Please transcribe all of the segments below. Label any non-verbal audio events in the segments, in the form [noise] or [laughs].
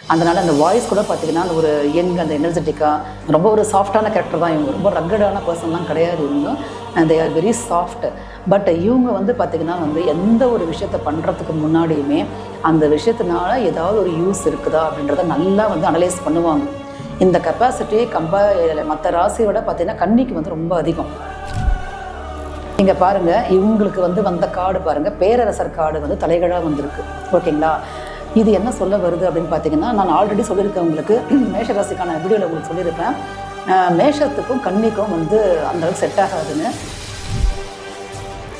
அதனால் அந்த வாய்ஸ் கூட பார்த்தீங்கன்னா அந்த ஒரு யங் அந்த எனர்ஜெட்டிக்காக ரொம்ப ஒரு சாஃப்டான கேரக்டர் தான் இவங்க. ரொம்ப ரக்கடான பர்சன்லாம் கிடையாது இவங்க. They are very soft but இவங்க வந்து பார்த்திங்கன்னா வந்து எந்த ஒரு விஷயத்தை பண்ணுறதுக்கு முன்னாடியுமே அந்த விஷயத்தினால ஏதாவது ஒரு யூஸ் இருக்குதா அப்படின்றத நல்லா வந்து அனலைஸ் பண்ணுவாங்க. இந்த கெப்பாசிட்டி கம்பா மற்ற ராசியோட பார்த்தீங்கன்னா கண்ணிக்கு வந்து ரொம்ப அதிகம். இங்க பாருங்க இவங்களுக்கு வந்து வந்த கார்டு பாருங்க பேரரசர் கார்டு வந்து தலைகளாக வந்திருக்கு. ஓகேங்களா? இது என்ன சொல்ல வருது அப்படின்னு பார்த்தீங்கன்னா நான் ஆல்ரெடி சொல்லியிருக்கேன் உங்களுக்கு. [clears throat] மேஷராசிக்கான வீடியோவில் உங்களுக்கு சொல்லியிருப்பேன். மேஷத்துக்கும் கன்னிக்கும் வந்து அந்தளவுக்கு செட் ஆகாதுன்னு.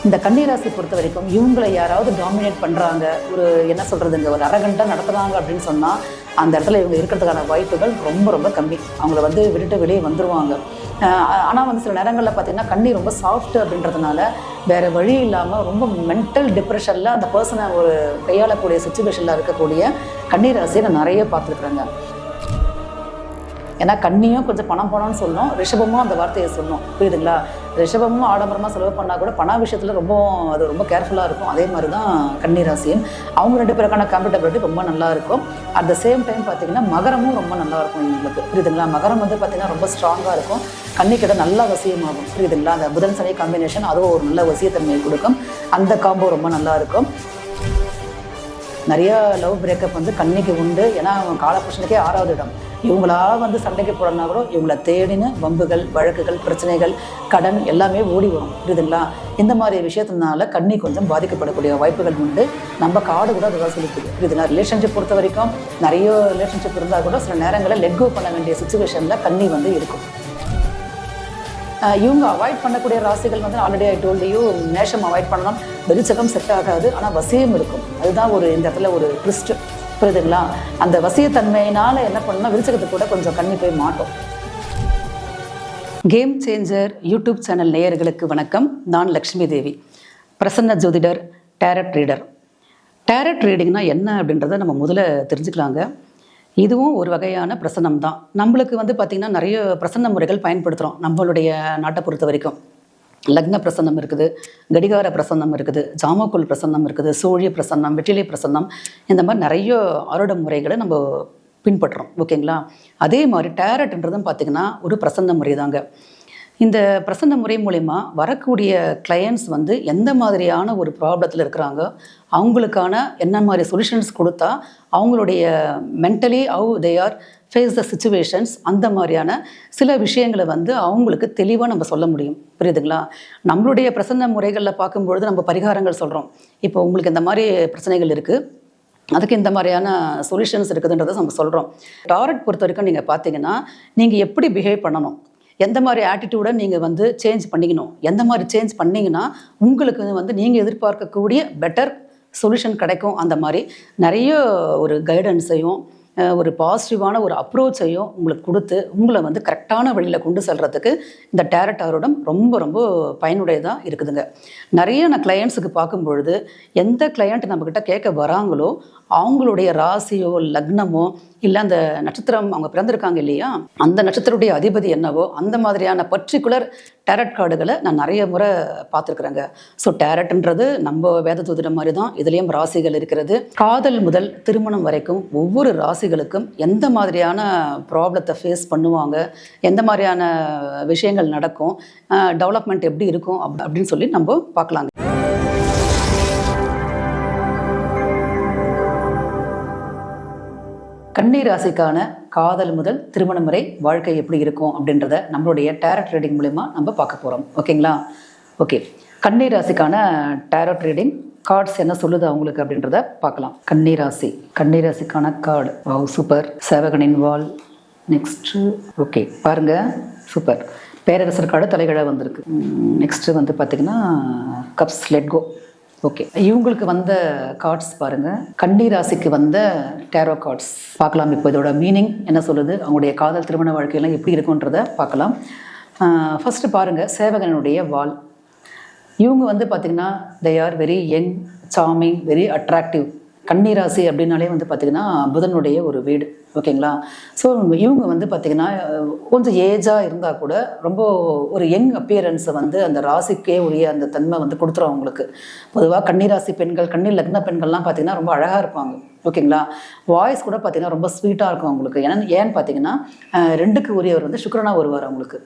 இந்த கன்னிராசி பொறுத்த வரைக்கும் இவங்களை யாராவது டாமினேட் பண்ணுறாங்க ஒரு என்ன சொல்கிறதுங்க ஒரு அரகண்டாக நடத்துகிறாங்க அப்படின்னு சொன்னால் அந்த இடத்துல இவங்க இருக்கிறதுக்கான வாய்ப்புகள் ரொம்ப ரொம்ப கம்மி. அவங்கள வந்து விட்டுட்டு வெளியே வந்துடுவாங்க ஆனால் வந்து சில நேரங்களில் பார்த்தீங்கன்னா கண்ணி ரொம்ப சாஃப்ட் அப்படின்றதுனால வேறு வழி இல்லாமல் ரொம்ப மென்டல் டிப்ரெஷனில் அந்த பர்சனை ஒரு கையாளக்கூடிய சுச்சுவேஷனில் இருக்கக்கூடிய கன்னிராசியை நான் நிறைய பார்த்துருக்குறேங்க. ஏன்னா கண்ணியும் கொஞ்சம் பணம் பணம்னு சொல்லணும் ரிஷபமும் அந்த வார்த்தையை சொல்லணும் புரியுதுங்களா? ரிஷபமும் ஆடம்பரமாக செலவு பண்ணால் கூட பண விஷயத்தில் ரொம்ப அது ரொம்ப கேர்ஃபுல்லாக இருக்கும். அதே மாதிரி தான் கண்ணீர் ராசியும் அவங்க ரெண்டு பேருக்கான கம்ஃபர்டபிலிட்டி ரொம்ப நல்லா இருக்கும். அட் த சேம் டைம் பார்த்தீங்கன்னா மகரமும் ரொம்ப நல்லா இருக்கும் எங்களுக்கு. புரியுதுங்களா? மகரம் வந்து பார்த்தீங்கன்னா ரொம்ப ஸ்ட்ராங்காக இருக்கும். கன்னிக்கிட்ட நல்லா வசியமாகும் புரியுதுங்களா? அந்த புதன் சனி காம்பினேஷன் அதுவும் ஒரு நல்ல வசியத்தன்மையை கொடுக்கும். அந்த காம்போ ரொம்ப நல்லா இருக்கும். நிறைய லவ் பிரேக்கப் வந்து கண்ணிக்கு உண்டு. ஏன்னா அவங்க காலபுருஷனுக்கே ஆறாவது இடம். இவங்களா வந்து சண்டைக்கு போடனா கூட இவங்கள தேடின வம்புகள் வழக்குகள் பிரச்சனைகள் கடன் எல்லாமே ஓடி வரும். புரியுதுங்களா? இந்த மாதிரி விஷயத்தினால கண்ணி கொஞ்சம் பாதிக்கப்படக்கூடிய வாய்ப்புகள் உண்டு. நம்ம காடு கூட அதுதான் சொல்லிக்குது. புரியுதுங்களா? ரிலேஷன்ஷிப் பொறுத்த வரைக்கும் நிறைய ரிலேஷன்ஷிப் இருந்தால் கூட சில நேரங்களில் லெட் கோ பண்ண வேண்டிய சுச்சுவேஷனில் கண்ணி வந்து இருக்கும். இவங்க அவாய்ட் பண்ணக்கூடிய ராசிகள் வந்து ஆல்ரெடி ஐ டோல்டையோ மேஷம் அவாய்ட் பண்ணலாம் வெளிச்சகம் செட் ஆகாது. ஆனால் வசியம் இருக்கும். அதுதான் ஒரு இந்த இடத்துல ஒரு ட்விஸ்ட் புரியுதுங்களா? அந்த வசியத்தன்மையினால் என்ன பண்ணணும் வெளிச்சகத்தை கூட கொஞ்சம் கண்ணி போய் மாட்டோம். கேம் சேஞ்சர் யூடியூப் சேனல் நேயர்களுக்கு வணக்கம். நான் லக்ஷ்மி தேவி. பிரசன்ன ஜோதிடர் டேரட் ரீடர் டேரட் ரீடிங்னா என்ன அப்படின்றத நம்ம முதல்ல தெரிஞ்சுக்கலாங்க. இதுவும் ஒரு வகையான பிரசன்னம் தான் நம்மளுக்கு வந்து பார்த்திங்கன்னா நிறைய பிரசன்ன முறைகள் பயன்படுத்துகிறோம் நம்மளுடைய நாட்டை பொறுத்த வரைக்கும். லக்ன பிரசன்னம் இருக்குது கடிகார பிரசன்னம் இருக்குது ஜாமக்குள் பிரசன்னம் இருக்குது சூழிய பிரசன்னம் வெற்றிலை பிரசன்னம் இந்த மாதிரி நிறைய ஆரோட முறைகளை நம்ம பின்பற்றுறோம். ஓகேங்களா? அதே மாதிரி டேரட்ன்றதும் பார்த்திங்கன்னா ஒரு பிரசன்ன முறை தாங்க இந்த பிரசன்ன முறை மூலிமா வரக்கூடிய கிளையண்ட்ஸ் வந்து எந்த மாதிரியான ஒரு ப்ராப்ளத்தில் இருக்கிறாங்க? அவங்களுக்கான என்ன மாதிரி சொல்யூஷன்ஸ் கொடுத்தா அவங்களுடைய mentally how they are face the situations அந்த மாதிரியான சில விஷயங்களை வந்து அவங்களுக்கு தெளிவாக நம்ம சொல்ல முடியும். புரியுதுங்களா? நம்மளுடைய பிரசன்ன முறைகளில் பார்க்கும்பொழுது நம்ம பரிகாரங்கள் சொல்கிறோம் இப்போ உங்களுக்கு இந்த மாதிரி பிரச்சனைகள் இருக்குது அதுக்கு இந்த மாதிரியான சொல்யூஷன்ஸ் இருக்குதுன்றதை நம்ம சொல்கிறோம் டாரட் பொறுத்த வரைக்கும் நீங்கள் பார்த்தீங்கன்னா நீங்கள் எப்படி பிஹேவ் பண்ணணும்? எந்த மாதிரி ஆட்டிடியூடை நீங்கள் வந்து சேஞ்ச் பண்ணிக்கணும்? எந்த மாதிரி சேஞ்ச் பண்ணீங்கன்னா உங்களுக்கு வந்து நீங்கள் எதிர்பார்க்கக்கூடிய பெட்டர் சொல்யூஷன் கிடைக்கும் அந்த மாதிரி. நிறைய ஒரு கைடன்ஸையும் ஒரு பாசிட்டிவான ஒரு அப்ரோச்சையும் உங்களுக்கு கொடுத்து உங்களை வந்து கரெக்டான வழியில் கொண்டு செல்கிறதுக்கு இந்த டேரட் ஆரோடம் ரொம்ப ரொம்ப பயனுடையதாக இருக்குதுங்க. நிறைய நான் கிளையண்ட்ஸுக்கு பார்க்கும் பொழுது எந்த கிளையண்ட் நம்மக்கிட்ட கேட்க வராங்களோ அவங்களுடைய ராசியோ லக்னமோ இல்லை அந்த நட்சத்திரம் அவங்க பிறந்திருக்காங்க இல்லையா? அந்த நட்சத்திரத்துடைய அதிபதி என்னவோ அந்த மாதிரியான பர்டிகுலர் டேரட் கார்டுகளை நான் நிறைய முறை பார்த்துருக்குறேங்க. ஸோ டேரட்ன்றது நம்ம வேத தூதிடம் மாதிரி தான் இதுலேயும் ராசிகள் இருக்கிறது. காதல் முதல் திருமணம் வரைக்கும் ஒவ்வொரு ராசிகளுக்கும் எந்த மாதிரியான ப்ராப்ளத்தை ஃபேஸ் பண்ணுவாங்க எந்த மாதிரியான விஷயங்கள் நடக்கும் டெவலப்மெண்ட் எப்படி இருக்கும் அப்~ அப்படின்னு சொல்லி நம்ம பார்க்கலாங்க. கன்னி ராசிக்கான காதல் முதல் திருமணம் வரை வாழ்க்கை எப்படி இருக்கும் அப்படின்றத நம்மளுடைய டேரட் ரீடிங் மூலிமா நம்ம பார்க்க போகிறோம் ஓகேங்களா? ஓகே. கன்னி ராசிக்கான டேரட் ரீடிங் கார்ட்ஸ் என்ன சொல்லுது அவங்களுக்கு அப்படின்றத பார்க்கலாம். கன்னி ராசி கன்னி ராசிக்கான கார்டு வாவ் சூப்பர் சேவகனின் வால் நெக்ஸ்ட்டு ஓகே. பாருங்க. சூப்பர் பேரரசர் கார்டு தலைகழ வந்திருக்கு. நெக்ஸ்ட்டு வந்து பார்த்திங்கன்னா கப்ஸ் லெட் கோ ஓகே இவங்களுக்கு வந்த கார்ட்ஸ் பாருங்க. கண்டி ராசிக்கு வந்த டேரோ கார்ட்ஸ் பார்க்கலாம் இப்போ இதோட மீனிங் என்ன சொல்லுது? அவங்களுடைய காதல் திருமண வாழ்க்கையெல்லாம் எப்படி இருக்குன்றத பார்க்கலாம். ஃபஸ்ட்டு பாருங்க. சேவகனுடைய வால் இவங்க வந்து பார்த்திங்கன்னா they are very young charming very attractive கன்னிராசி அப்படின்னாலே வந்து பார்த்திங்கன்னா புதனுடைய ஒரு வீடு ஓகேங்களா? ஸோ இவங்க வந்து பார்த்திங்கன்னா கொஞ்சம் ஏஜாக இருந்தால் கூட ரொம்ப ஒரு யங் அப்பியரன்ஸை வந்து அந்த ராசிக்கே உரிய அந்த தன்மை வந்து கொடுத்துரும் அவங்களுக்கு. பொதுவாக கன்னிராசி பெண்கள் கன்னி லக்ன பெண்கள்லாம் பார்த்திங்கன்னா ரொம்ப அழகாக இருப்பாங்க. ஓகேங்களா? வாய்ஸ் கூட பார்த்தீங்கன்னா ரொம்ப ஸ்வீட்டாக இருக்கும் அவங்களுக்கு. ஏன்னா ஏன்னு பார்த்தீங்கன்னா ரெண்டுக்கு உரியவர் வந்து சுக்கரனாக வருவார் அவங்களுக்கு.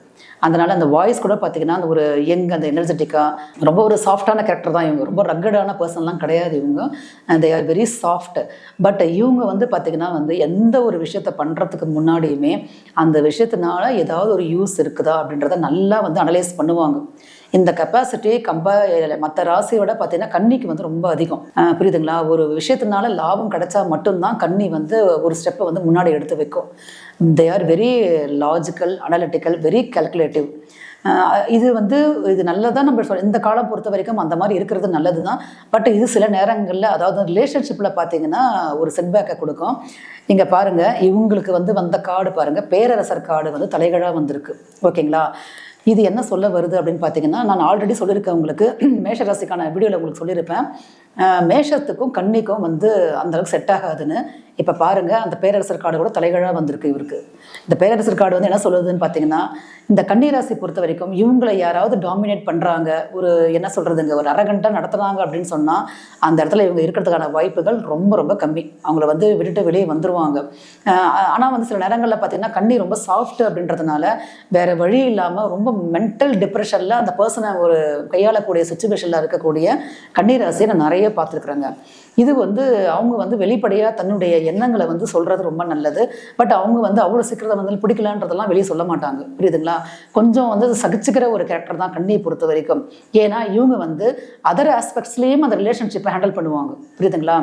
அதனால் அந்த வாய்ஸ் கூட பார்த்தீங்கன்னா அந்த ஒரு யங் அந்த எனர்ஜெட்டிக்காக ரொம்ப ஒரு சாஃப்டான கேரக்டர் தான் இவங்க. ரொம்ப ரக்கடான பர்சன்லாம் கிடையாது இவங்க. They are very soft but இவங்க வந்து பார்த்தீங்கன்னா வந்து எந்த ஒரு விஷயத்த பண்ணுறதுக்கு முன்னாடியுமே அந்த விஷயத்தினால ஏதாவது ஒரு யூஸ் இருக்குதா அப்படின்றத நல்லா வந்து அனலைஸ் பண்ணுவாங்க. இந்த கெப்பாசிட்டி கம்பா மற்ற ராசியோட பார்த்தீங்கன்னா கன்னிக்கு வந்து ரொம்ப அதிகம். புரியுதுங்களா? ஒரு விஷயத்தினால லாபம் கிடைச்சா மட்டும்தான் கண்ணி வந்து ஒரு ஸ்டெப்பை வந்து முன்னாடி எடுத்து வைக்கும். They are very logical analytical very calculative இது வந்து இது நல்லதான் நம்ம சொல் இந்த காலம் பொறுத்த வரைக்கும் அந்த மாதிரி இருக்கிறது நல்லது தான் பட் இது சில நேரங்களில் அதாவது ரிலேஷன்ஷிப்பில் பார்த்தீங்கன்னா ஒரு செட்பேக்கை கொடுக்கும். இங்கே பாருங்கள் இவங்களுக்கு வந்து வந்த கார்டு பாருங்கள் பேரரசர் கார்டு வந்து தலைகழாக வந்திருக்கு. ஓகேங்களா? இது என்ன சொல்ல வருது அப்படின்னு பார்த்தீங்கன்னா நான் ஆல்ரெடி சொல்லியிருக்கேன் உங்களுக்கு [clears throat] மேஷ ராசிக்கான வீடியோவில் உங்களுக்கு சொல்லியிருப்பேன். மேஷத்துக்கும் கன்னிக்கும் வந்து அந்தளவுக்கு செட் ஆகாதுன்னு. இப்போ பாருங்க அந்த பேரரசர் கார்டு கூட தலைகழாக வந்திருக்கு இவருக்கு. இந்த பேரரசர் கார்டு வந்து என்ன சொல்லுதுன்னு பார்த்தீங்கன்னா இந்த கன்னிராசி பொறுத்த வரைக்கும் இவங்களை யாராவது டாமினேட் பண்ணுறாங்க ஒரு என்ன சொல்கிறதுங்க ஒரு அரகண்டாக நடத்துனாங்க அப்படின்னு சொன்னால் அந்த இடத்துல இவங்க இருக்கிறதுக்கான வாய்ப்புகள் ரொம்ப ரொம்ப கம்மி. அவங்கள வந்து விட்டுட்டு வெளியே வந்துருவாங்க. ஆனால் வந்து சில நேரங்களில் பார்த்தீங்கன்னா கண்ணி ரொம்ப சாஃப்ட் அப்படின்றதுனால வேறு வழி இல்லாமல் ரொம்ப மென்டல் டிப்ரெஷனில் அந்த பர்சனை ஒரு கையாளக்கூடிய சுச்சுவேஷனில் இருக்கக்கூடிய கன்னிராசியை நான் நிறைய பார்த்துருக்குறேங்க. இது வந்து அவங்க வந்து வெளிப்படையாக தன்னுடைய எண்ணங்களை வந்து சொல்கிறது ரொம்ப நல்லது. பட் அவங்க வந்து அவ்வளோ சீக்கிரத்தை வந்து பிடிக்கலான்றதெல்லாம் வெளியே சொல்ல மாட்டாங்க. புரியுதுங்களா? கொஞ்சம் வந்து சகிச்சுக்கிற ஒரு கேரக்டர் தான் கண்ணியை பொறுத்த வரைக்கும். ஏன்னா இவங்க வந்து அதர் ஆஸ்பெக்ட்ஸ்லேயும் அந்த ரிலேஷன்ஷிப்பை ஹேண்டில் பண்ணுவாங்க. புரியுதுங்களா?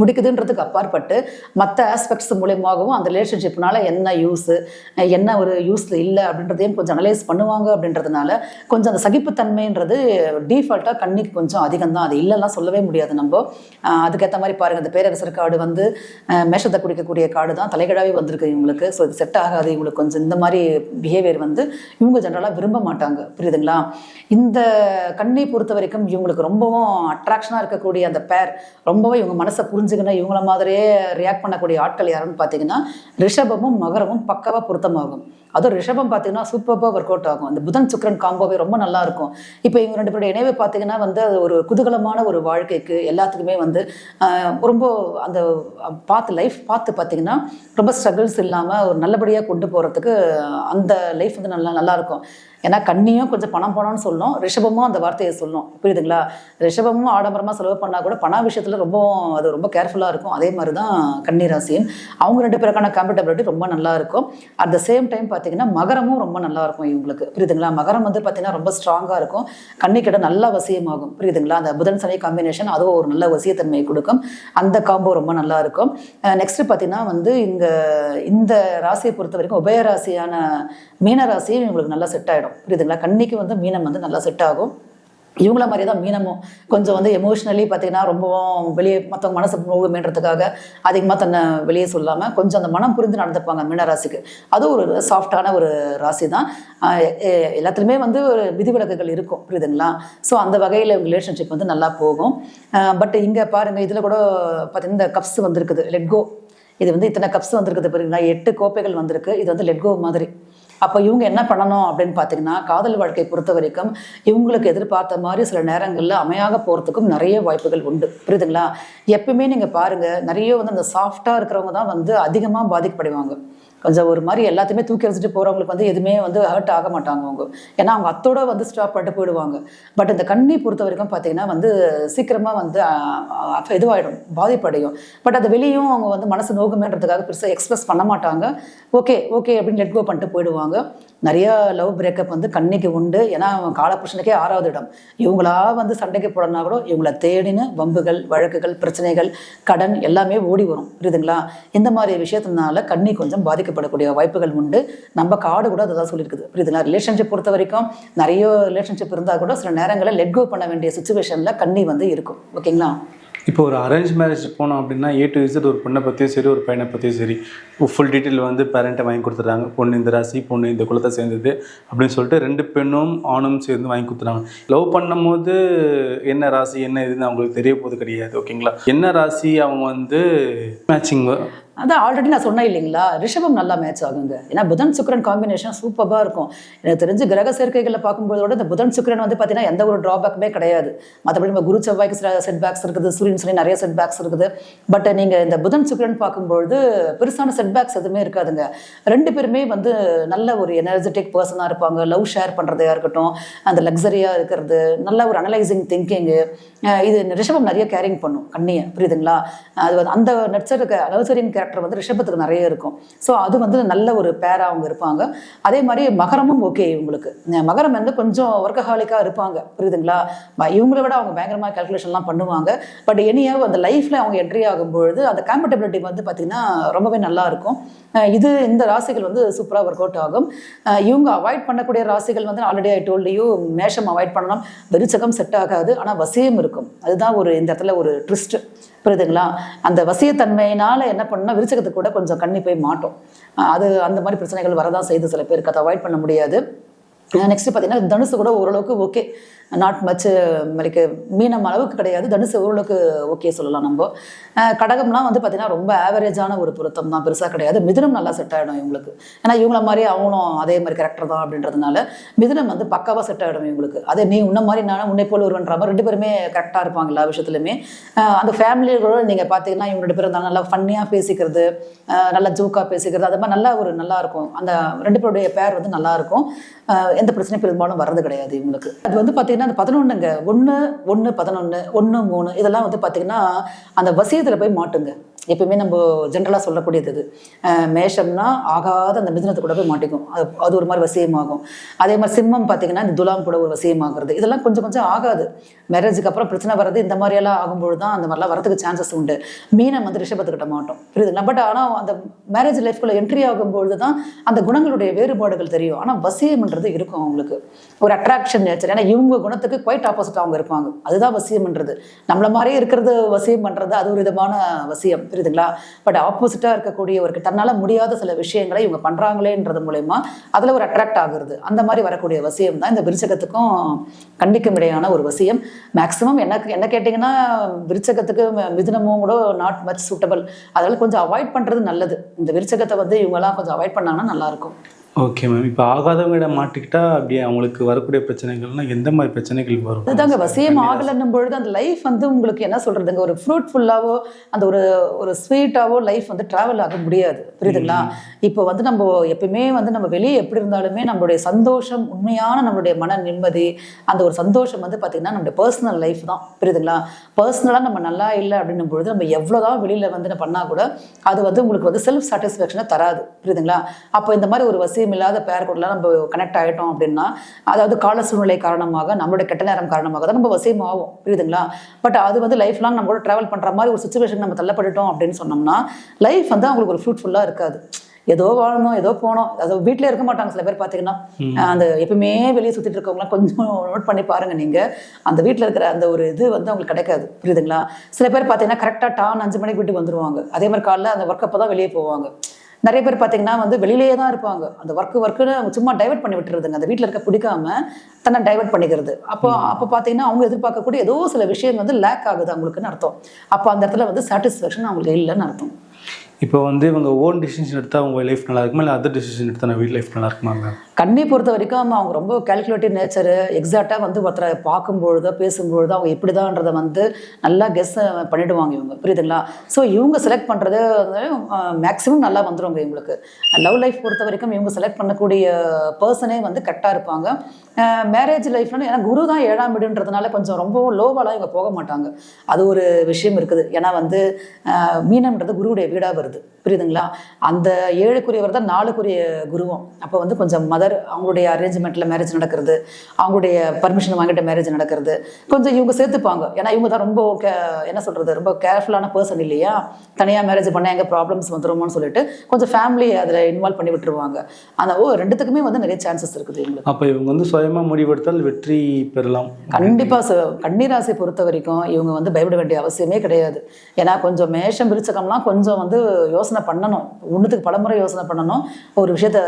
முடிக்குதுன்றதுக்கு அப்பாற்பட்டு மற்ற ஆஸ்பெக்ட்ஸ் மூலியமாகவும் அந்த ரிலேஷன்ஷிப்னால என்ன யூஸு என்ன ஒரு யூஸ் இல்லை அப்படின்றதையும் கொஞ்சம் அனலைஸ் பண்ணுவாங்க அப்படின்றதுனால கொஞ்சம் அந்த சகிப்புத்தன்மைன்றது டீஃபால்ட்டாக கண்ணிக்கு கொஞ்சம் அதிகம் தான் அது இல்லைலாம் சொல்லவே முடியாது நம்ம. அதுக்கேற்ற மாதிரி பாருங்கள் அந்த பேரரசர் கார்டு வந்து மேஷத்தை குடிக்கக்கூடிய கார்டு தான் தலைகடாவே வந்திருக்கு இவங்களுக்கு. ஸோ இது செட் ஆகாது இவங்களுக்கு. கொஞ்சம் இந்த மாதிரி பிஹேவியர் வந்து இவங்க ஜென்ரலாக விரும்ப மாட்டாங்க. புரியுதுங்களா? இந்த கண்ணை பொறுத்த வரைக்கும் இவங்களுக்கு ரொம்பவும் அட்ராக்ஷனாக இருக்கக்கூடிய அந்த பேர் ரொம்பவும் இவங்க மனசை புரிஞ்சுக்கணும் இவங்கள மாதிரியே ரியாக்ட் பண்ணக்கூடிய ஆட்கள் யாருன்னு பார்த்தீங்கன்னா ரிஷபமும் மகரமும் பக்கவாக பொருத்தமாகும். அதுவும் ரிஷபம் பார்த்தீங்கன்னா சூப்பராக ஒர்க் அவுட் ஆகும். அந்த புதன் சுக்கரன் காம்போவே ரொம்ப நல்லா இருக்கும். இப்போ இவங்க ரெண்டு பேருடைய இணைவு பார்த்தீங்கன்னா வந்து அது ஒரு குதூகலமான ஒரு வாழ்க்கைக்கு எல்லாத்துக்குமே வந்து ரொம்ப அந்த பார்த்து லைஃப் பார்த்து பார்த்தீங்கன்னா ரொம்ப ஸ்ட்ரகிள்ஸ் இல்லாமல் ஒரு நல்லபடியாக கொண்டு போகிறதுக்கு அந்த லைஃப் வந்து நல்லா நல்லாயிருக்கும் ஏன்னா கண்ணியும் கொஞ்சம் பணம் போனோம்னு சொல்லும். ரிஷபமும் அந்த வார்த்தையை சொல்லும். புரியுதுங்களா? ரிஷபமும் ஆடம்பரமாக செலவு பண்ணால் கூட பண விஷயத்தில் ரொம்ப அது ரொம்ப கேர்ஃபுல்லாக இருக்கும். அதே மாதிரி தான் கன்னி ராசியும். அவங்க ரெண்டு பேருக்கான கம்ஃபர்டபிலிட்டி ரொம்ப நல்லா இருக்கும். அட் த சேம் டைம் பார்த்தீங்கன்னா மகரமும் ரொம்ப நல்லா இருக்கும் இவங்களுக்கு. புரியுதுங்களா? மகரம் வந்து பார்த்தீங்கன்னா ரொம்ப ஸ்ட்ராங்காக இருக்கும். கன்னிக்கிட்ட நல்லா வசியமாகும் புரியுதுங்களா? அந்த புதன் சனி காம்பினேஷன் அதுவும் ஒரு நல்ல வசியத்தன்மையை கொடுக்கும். அந்த காம்போ ரொம்ப நல்லா இருக்கும். நெக்ஸ்ட் பார்த்தீங்கன்னா வந்து இங்கே இந்த ராசியை பொறுத்த வரைக்கும் உபய ராசியான மீன ராசியும் இவங்களுக்கு நல்லா செட் ஆகிடும் புரியுதுங்களா? கன்னிக்கு வந்து மீனம் வந்து நல்லா செட் ஆகும். இவங்கள மாதிரி தான் மீனமும் கொஞ்சம் வந்து எமோஷ்னலி பார்த்தீங்கன்னா ரொம்பவும் வெளியே மற்றவங்க மனசு நோகுமேன்றதுக்காக அதிகமாக தன்னை வெளியே சொல்லாமல் கொஞ்சம் அந்த மனம் புரிந்து நடந்துப்பாங்க மீன ராசிக்கு அதுவும் ஒரு சாஃப்டான ஒரு ராசி தான். எல்லாத்துலேயுமே வந்து ஒரு விதிவிலக்குகள் இருக்கும். புரியுதுங்களா? ஸோ அந்த வகையில் இவங்க ரிலேஷன்ஷிப் வந்து நல்லா போகும். பட் இங்கே பாருங்கள் இதில் கூட பார்த்தீங்கன்னா இந்த கப்ஸ் வந்திருக்குது. லெட்கோ இது வந்து இத்தனை கப்ஸ் வந்திருக்குது பாருங்களா? எட்டு கோப்பைகள் வந்திருக்கு. இது வந்து லெட்கோ மாதிரி. அப்போ இவங்க என்ன பண்ணணும் அப்படின்னு பார்த்தீங்கன்னா காதல் வாழ்க்கை பொறுத்த வரைக்கும் இவங்களுக்கு எதிர்பார்த்த மாதிரி சில நேரங்களில் அமையாக போகிறதுக்கும் நிறைய வாய்ப்புகள் உண்டு. புரியுதுங்களா? எப்பயுமே நீங்கள் பாருங்கள் நிறைய வந்து அந்த சாஃப்டாக இருக்கிறவங்க தான் வந்து அதிகமாக பாதிக்கப்படுவாங்க. கொஞ்சம் ஒரு மாதிரி எல்லாத்தையுமே தூக்கி வச்சுட்டு போகிறவங்களுக்கு வந்து எதுவுமே வந்து ஹர்ட் ஆக மாட்டாங்க அவங்க. ஏன்னா அவங்க அத்தோட வந்து ஸ்டாப் பண்ணிட்டு போயிடுவாங்க. பட் இந்த கண்ணை பொறுத்த வரைக்கும் பார்த்தீங்கன்னா வந்து சீக்கிரமாக வந்து இதுவாகிடும் பாதிப்படையும். பட் அது வெளியும் அவங்க வந்து மனசு நோகுமேன்றதுக்காக பெருசாக எக்ஸ்பிரஸ் பண்ண மாட்டாங்க. ஓகே ஓகே அப்படின்னு லெட் கோ பண்ணிட்டு போயிடுவாங்க. நிறையா லவ் பிரேக்கப் வந்து கண்ணிக்கு உண்டு. ஏன்னா அவன் காலப்புருஷனுக்கே ஆறாவது இடம். இவங்களா வந்து சண்டைக்கு போடனா கூட இவங்கள தேடின்னு வம்புகள் வழக்குகள் பிரச்சனைகள் கடன் எல்லாமே ஓடி வரும். புரியுதுங்களா? இந்த மாதிரி விஷயத்தினால கண்ணி கொஞ்சம் பாதிக்கப்படக்கூடிய வாய்ப்புகள் உண்டு. நம்ம காடு கூட அதை தான் சொல்லியிருக்குது. புரியுதுங்களா? ரிலேஷன்ஷிப் பொறுத்த வரைக்கும் நிறைய ரிலேஷன்ஷிப் இருந்தால் கூட சில நேரங்களில் லெட் கோ பண்ண வேண்டிய சுச்சுவேஷனில் கண்ணி வந்து இருக்கும். ஓகேங்களா? இப்போ ஒரு அரேஞ்ச் மேரேஜ் போனோம் அப்படின்னா ஏ டு இசட் ஒரு பொண்ணை பற்றியும் சரி ஒரு பையனை பற்றியும் சரி. ஃபுல் டீட்டெயில் வந்து பேரண்ட்டை வாங்கி கொடுத்துட்றாங்க. பொண்ணு இந்த ராசி பொண்ணு இந்த குலத்தை சேர்ந்தது அப்படின்னு சொல்லிட்டு ரெண்டு பெண்ணும் ஆணும் சேர்ந்து வாங்கி கொடுத்துறாங்க லவ் பண்ணும்போது என்ன ராசி என்ன இதுன்னு அவங்களுக்கு தெரிய போது கிடையாது ஓகேங்களா என்ன ராசி அவங்க வந்து மேட்சிங் அதான் ஆல்ரெடி நான் சொன்னேன் இல்லைங்களா? ரிஷபம் நல்லா மேட்ச் ஆகுங்க. ஏன்னா புதன் சுக்கரன் காம்பினேஷன் சூப்பராக இருக்கும். எனக்கு தெரிஞ்சு கிரக சேர்க்கைகளில் பார்க்கும்போதோட இந்த புதன் சுக்கரன் வந்து பார்த்தீங்கன்னா எந்த ஒரு ட்ராபேக்குமே கிடையாது. மற்றபடி நம்ம குரு செவ்வாய்க்கு சில செட் பேக்ஸ் இருக்குது சூரியன் சொல்லி நிறைய செட் பேக்ஸ் இருக்குது. பட் நீங்கள் இந்த புதன் சுக்கரன் பார்க்கும்பொழுது பெருசான செட் பேக்ஸ் எதுவுமே இருக்காதுங்க. ரெண்டு பேருமே வந்து நல்ல ஒரு எனர்ஜெட்டிக் பர்சனாக இருப்பாங்க. லவ் ஷேர் பண்ணுறதையாக இருக்கட்டும் அந்த லக்ஸரியாக இருக்கிறது நல்ல ஒரு அனலைசிங் திங்கிங்கு இது ரிஷபம் நிறைய கேரிங் பண்ணும். கண்ணியை புரியுதுங்களா? அது வந்து அந்த நட்சத்திர நர்சரிங் கேரக்டர் வந்து ரிஷபத்துக்கு நிறைய இருக்கும். ஸோ அது வந்து நல்ல ஒரு பேராக அவங்க இருப்பாங்க. அதே மாதிரி மகரமும் ஓகே இவங்களுக்கு. மகரம் வந்து கொஞ்சம் ஒர்க்கஹாலிக்காக இருப்பாங்க. புரியுதுங்களா? இவங்களை இவங்கள விட அவங்க பயங்கரமாக கேல்குலேஷன்லாம் பண்ணுவாங்க. பட் எனியாவது அந்த லைஃப்பில் அவங்க என்ட்ரி ஆகும்பொழுது அந்த கம்பேட்டபிலிட்டி வந்து பார்த்திங்கன்னா ரொம்பவே நல்லா இருக்கும். இது இந்த ராசிகள் வந்து சூப்பராக ஒர்க் அவுட் ஆகும். இவங்க அவாய்ட் பண்ணக்கூடிய ராசிகள் வந்து ஆல்ரெடி ஐ டோல்டையும் மேஷம் அவாய்ட் பண்ணலாம். வெறிச்சகம் செட் ஆகாது ஆனால் வசியம் இருக்கும். அதுதான் ஒரு இந்த இடத்துல ஒரு ட்விஸ்ட் புரியுதுங்களா? அந்த வசியத்தன்மையினால் என்ன பண்ணால் விருச்சகத்துக்கு கூட கொஞ்சம் கண்ணி போய் மாட்டோம். அது அந்த மாதிரி பிரச்சனைகள் வரதான் செய்து சில பேருக்கு. அதை அவாய்ட் பண்ண முடியாது. நெக்ஸ்ட் பார்த்தீங்கன்னா தனுசு கூட ஓரளவுக்கு ஓகே நாட் மச் லைக் மீனம் அளவுக்கு கிடையாது. தனுசு ஓரளவுக்கு ஓகே சொல்லலாம் நம்ம. கடகம்லாம் வந்து பார்த்தீங்கன்னா ரொம்ப ஆவரேஜான ஒரு பொருத்தம் தான். பெருசாக கிடையாது. மிதுனம் நல்லா செட் ஆகிடும் இவங்களுக்கு. ஏன்னா இவங்கள மாதிரி அவங்களும் அதே மாதிரி கேரக்டர் தான் அப்படின்றதுனால மிதுனம் வந்து பக்காவாக செட் ஆகிடும் இவங்களுக்கு. அதே நீ உன்ன மாதிரி நானும் உன்னை போல் ஒருவன்ற மாதிரி ரெண்டு பேருமே கரெக்டாக இருப்பாங்க எல்லா விஷயத்துலையுமே. அந்த ஃபேமிலியோட நீங்கள் பார்த்தீங்கன்னா இவங்க ரெண்டு பேரும் நல்லா ஃபன்னியாக பேசிக்கிறது நல்லா ஜூக்காக பேசிக்கிறது அது மாதிரி நல்லா ஒரு நல்லா இருக்கும். அந்த ரெண்டு பேருடைய பேர் வந்து நல்லா இருக்கும். எந்த பிரச்சனையும் பெரும்பாலும் வர்றது கிடையாது இவங்களுக்கு. அது வந்து பார்த்தீங்கன்னா அந்த பதினொன்றுங்க ஒன்று ஒன்று பதினொன்று ஒன்று மூணு இதெல்லாம் வந்து பார்த்தீங்கன்னா அந்த வசியத்தில் போய் மாட்டுங்க. எப்பயுமே நம்ம ஜென்ரலாக சொல்லக்கூடியது அது. மேஷம்னா ஆகாத அந்த மிதுனத்தை கூட போய் மாட்டிக்கும். அது அது ஒரு மாதிரி வசியமாகும். அதே மாதிரி சிம்மம் பார்த்தீங்கன்னா இந்த துலாம் கூட ஒரு வசியமாகிறது. இதெல்லாம் கொஞ்சம் கொஞ்சம் ஆகாது. மேரேஜுக்கு அப்புறம் பிரச்சனை வர்றது இந்த மாதிரியெல்லாம் ஆகும்பொழுது தான் அந்த மாதிரிலாம் வரதுக்கு சான்சஸ் உண்டு. மீனம் வந்து ரிஷபத்துக்கிட்ட மாட்டோம். புரியுதுங்களா? பட் ஆனால் அந்த மேரேஜ் லைஃப்குள்ளே என்ட்ரி ஆகும்பொழுது தான் அந்த குணங்களுடைய வேறுபாடுகள் தெரியும். ஆனால் வசியம்ன்றது இருக்கும் அவங்களுக்கு. ஒரு அட்ராக்ஷன் நேச்சர் ஏன்னா இவங்க குணத்துக்கு குவைட் ஆப்போசிட் அவங்க இருப்பாங்க. அதுதான் வசியம்ன்றது. நம்மள மாதிரியே இருக்கிறது வசியம் பண்ணுறது அது ஒரு விதமான வசியம். புரியுதுங்களா பட் ஆப்போசிட்டாக இருக்கக்கூடிய ஒரு தன்னால் முடியாத சில விஷயங்களை இவங்க பண்ணுறாங்களேன்றது மூலயமா அதில் ஒரு அட்ராக்ட் ஆகுறது. அந்த மாதிரி வரக்கூடிய வசியம் தான் இந்த விருச்சகத்துக்கும் கண்டிக்கும் இடையான ஒரு வசியம். மேக்ஸிமம் என்ன என்ன கேட்டிங்கன்னா விருச்சகத்துக்கு ம- மிதுனமும் கூட நாட் மச் சூட்டபிள் அதனால் கொஞ்சம் அவாய்ட் பண்ணுறது நல்லது. இந்த விருச்சகத்தை வந்து இவங்கெல்லாம் கொஞ்சம் அவாய்ட் பண்ணாங்கன்னா நல்லாயிருக்கும் ஓகே மேம் இப்போ ஆகாதவங்கிட்ட மாட்டிக்கிட்டா அப்படியே அவங்களுக்கு வரக்கூடிய பிரச்சனைகள்னா எந்த மாதிரி பிரச்சனைகள் வரும்? அதுதாங்க வசியம் ஆகலைன்னும் பொழுது அந்த லைஃப் வந்து உங்களுக்கு என்ன சொல்றதுங்க? ஒரு ஃப்ரூட்ஃபுல்லாவோ அந்த ஒரு ஒரு ஸ்வீட்டாவோ லைஃப் வந்து டிராவல் ஆக முடியாது. புரியுதுங்களா? இப்போ வந்து நம்ம எப்பயுமே வந்து நம்ம வெளியே எப்படி இருந்தாலுமே நம்மளுடைய சந்தோஷம் உண்மையான நம்மளுடைய மன நிம்மதி அந்த ஒரு சந்தோஷம் வந்து பார்த்திங்கன்னா நம்மளுடைய பர்சனல் லைஃப் தான். புரியுதுங்களா? பர்சனலாக நம்ம நல்லா இல்லை அப்படின்னும் பொழுது நம்ம எவ்வளோதான் வெளியில் வந்து பண்ணால் கூட அது வந்து உங்களுக்கு வந்து செல்ஃப் சாட்டிஸ்ஃபேக்ஷனை தராது. புரியுதுங்களா? அப்போ இந்த மாதிரி ஒரு வசியம் இல்லாத பேர் கூடலாம் நம்ம கனெக்ட் ஆகிட்டோம் அப்படின்னா அதாவது கால சூழ்நிலை காரணமாக நம்மளுடைய கெட்ட நேரம் காரணமாக தான் நம்ம வசியம் ஆகும் புரியுதுங்களா? பட் அது வந்து லைஃப் லாங் நம்ம கூட ட்ராவல் பண்ணுற மாதிரி ஒரு சுச்சுவேஷன் நம்ம தள்ளப்பட்டுட்டோம் அப்படின்னு சொன்னோம்னா லைஃப் வந்து அவங்களுக்கு ஒரு ஃப்ரூட்ஃபுல்லாக இருக்காது. ஏதோ வாழணும் ஏதோ போனோம். அது வீட்டிலே இருக்க மாட்டாங்க சில பேர் பார்த்தீங்கன்னா அந்த எப்பயுமே வெளியே சுற்றிட்டு இருக்கவங்களாம் கொஞ்சம் [laughs] நோட் பண்ணி பாருங்க நீங்க. அந்த வீட்டில் இருக்கிற அந்த ஒரு இது வந்து அவங்களுக்கு கிடைக்காது. புரியுதுங்களா? சில பேர் பார்த்தீங்கன்னா கரெக்டாக டான் அஞ்சு மணிக்கு வீட்டுக்கு வந்துருவாங்க. அதே மாதிரி காலைல அந்த ஒர்க் அப்போ தான் வெளியே போவாங்க. நிறைய பேர் பார்த்தீங்கன்னா வந்து வெளியிலேயே தான் இருப்பாங்க. அந்த ஒர்க்கு ஒர்க்குன்னு அவங்க சும்மா டைவர்ட் பண்ணி விட்டுறதுங்க. அந்த வீட்டில் இருக்க பிடிக்காம தன்னை டைவர்ட் பண்ணிக்கிறது. அப்போ அப்போ பார்த்தீங்கன்னா அவங்க எதிர்பார்க்கக்கூடிய ஏதோ சில விஷயம் வந்து லேக் ஆகுது அவங்களுக்குன்னு அர்த்தம். அப்போ அந்த இடத்துல வந்து சாட்டிஸ்ஃபேக்ஷன் அவங்களுக்கு இல்லைன்னு அர்த்தம். இப்போ வந்து இவங்க ஓன் டிசிஷன் எடுத்தால் அவங்க லைஃப் நல்லா இருக்குமா? இல்லை அதர் டிசிஷன் எடுத்தால் நான் வீட் லைஃப் நல்லா இருக்குமா கண்ணை பொறுத்த வரைக்கும் அவங்க ரொம்ப கால்குலேட்டிவ் நேச்சரு எக்ஸாக்டாக வந்து ஒருத்தரை பார்க்கும்பொழுதோ பேசும்பொழுதோ அவங்க இப்படிதான்றதை வந்து நல்லா கெஸ் பண்ணிடுவாங்க இவங்க. புரியுதுங்களா? ஸோ இவங்க செலக்ட் பண்ணுறது வந்து மேக்ஸிமம் நல்லா வந்துடுவாங்க இவங்களுக்கு. லவ் லைஃப் பொறுத்த வரைக்கும் இவங்க செலக்ட் பண்ணக்கூடிய பர்சனே வந்து கரெக்டாக இருப்பாங்க. மேரேஜ் லைஃப்ல ஏன்னா குரு தான் ஏழாம் வீடுன்றதுனால கொஞ்சம் ரொம்ப லோவாலாம் இவங்க போக மாட்டாங்க. அது ஒரு விஷயம் இருக்குது. ஏன்னா வந்து மீனம்ன்றது குருவுடைய வீடாக வருது. புரியுதுங்களா? அந்த ஏழுக்குரியவர் தான் நாலுக்குரிய குருவும். அப்போ வந்து கொஞ்சம் மதர் அவங்களுடைய அரேஞ்ச்மெண்ட்டில் மேரேஜ் நடக்கிறது அவங்களுடைய பர்மிஷன் வாங்கிட்ட மேரேஜ் நடக்கிறது. கொஞ்சம் இவங்க சேர்த்துப்பாங்க. ஏன்னா இவங்க தான் ரொம்ப கே- என்ன சொல்கிறது ரொம்ப கேர்ஃபுல்லான பர்சன் இல்லையா? தனியாக மேரேஜ் பண்ணால் எங்கே ப்ராப்ளம்ஸ் வந்துருமோன்னு சொல்லிட்டு கொஞ்சம் ஃபேமிலி அதில் இன்வால்வ் பண்ணி விட்டுருவாங்க. அந்த ஓ ரெண்டுத்துக்குமே வந்து நிறைய சான்சஸ் இருக்குது இவங்களுக்கு. அப்போ இவங்க வந்து சுயமாக முடிவெடுத்தால் வெற்றி பெறலாம். கண்டிப்பா ச- கன்னிராசி பொறுத்த வரைக்கும் இவங்க வந்து பயப்பட வேண்டிய அவசியமே கிடையாது. ஏன்னா கொஞ்சம் மேஷம் விருச்சகம்லாம் கொஞ்சம் வந்து யோசனை பண்ணணும். ஒன்றுத்துக்கு பலமுறை யோசனை பண்ணணும். ஒரு விஷயத்த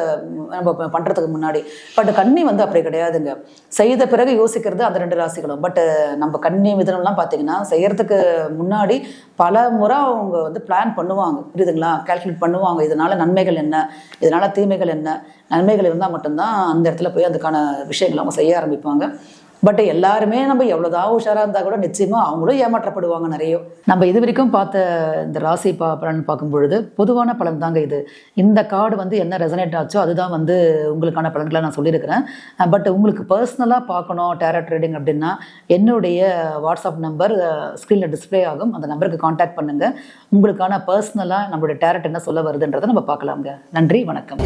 நம்ம பண்ணுறதுக்கு முன்னாடி. பட் கண்ணி வந்து அப்படி கிடையாதுங்க. செய்த பிறகு யோசிக்கிறது அந்த ரெண்டு ராசிகளும். பட் நம்ம கண்ணி மிதனம்லாம் பார்த்தீங்கன்னா செய்கிறதுக்கு முன்னாடி பல முறை அவங்க வந்து பிளான் பண்ணுவாங்க. புரியுதுங்களா? கால்குலேட் பண்ணுவாங்க. இதனால் நன்மைகள் என்ன? இதனால் தீமைகள் என்ன? நன்மைகள் இருந்தால் மட்டும்தான் அந்த இடத்துல போய் அதுக்கான விஷயங்களை அவங்க செய்ய ஆரம்பிப்பாங்க. பட் எல்லாருமே நம்ம எவ்வளோதான் உஷாராக இருந்தால் கூட நிச்சயமாக அவங்களும் ஏமாற்றப்படுவாங்க நிறைய. நம்ம இது வரைக்கும் பார்த்த இந்த ராசி பா பலன் பார்க்கும் பொழுது பொதுவான பலன் தாங்க இது. இந்த கார்டு வந்து என்ன ரெசனேட் ஆச்சோ அதுதான் வந்து உங்களுக்கான பலன்களை நான் சொல்லியிருக்கிறேன். பட் உங்களுக்கு பர்சனலாக பார்க்கணும் டேரட் ட்ரேடிங் அப்படின்னா என்னுடைய வாட்ஸ்அப் நம்பர் ஸ்க்ரீனில் டிஸ்ப்ளே ஆகும். அந்த நம்பருக்கு காண்டாக்ட் பண்ணுங்கள் உங்களுக்கான பர்சனலாக நம்மளுடைய டேரட் என்ன சொல்ல வருதுன்றதை நம்ம பார்க்கலாம்ங்க. நன்றி வணக்கம்.